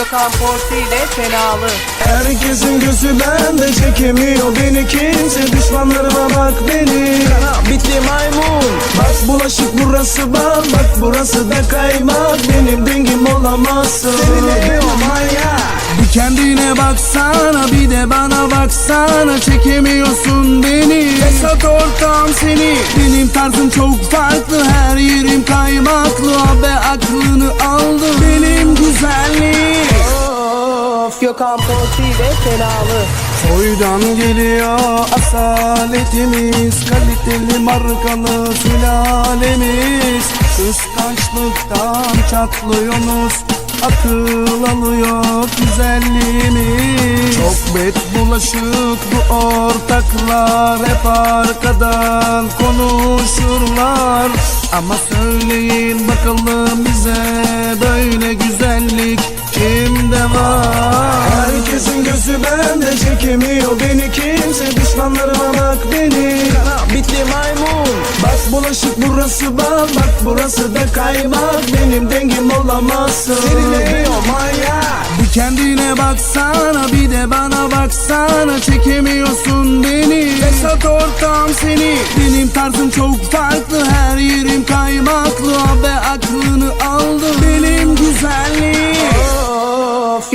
Gökhan Porti ile Fenalı. Herkesin gözü bende çekemiyor beni kimse. Düşmanlarıma bak beni. Kara bitli maymun. Bak bulaşık burası bal Bak burası da kaymak. Benim dengim olamazsın. Seni o manyak bir kendine baksana bir de bana baksana. Çekemiyorsun beni. Esat ortağım seni. Benim tarzım çok farklı Her yerim kaymaklı. Abi aklını aldı Benim güzelliğim. Of Gökhan Porti ile Fenalı Soydan geliyor asaletimiz Kaliteli markalı sülalemiz. Kıskançlıktan çatlıyorsunuz Akıl alıyor güzelliğimiz Çok bet bulaşık bu ortaklar Hep arkadan konuşurlar. Ama söyleyin bakalım bize Böyle güzellik kimde var Gözü bende çekemiyor beni kimse. Düşmanlarıma bak beni. Kara bitli maymun. Bak bulaşık burası bal Bak burası da kaymak Benim dengim olamazsın. Seninle o manyak? Bir kendine baksana bir de bana baksana. Çekemiyorsun beni. Esat ortağım seni. Benim tarzım çok farklı Her yerim kaymaklı. Abi aklını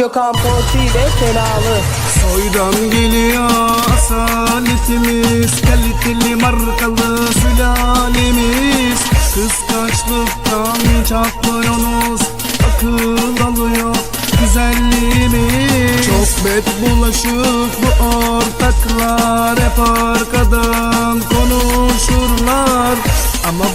Gökhan Porti ile Fenalı Soydan geliyor asaletimiz Kaliteli markalı sülalemiz. Kıskançlıktan çatlıyorsunuz Akıl alıyor güzelliğimiz. Çok bet bulaşık bu ortaklar Hep arkadan konuşurlar. Ama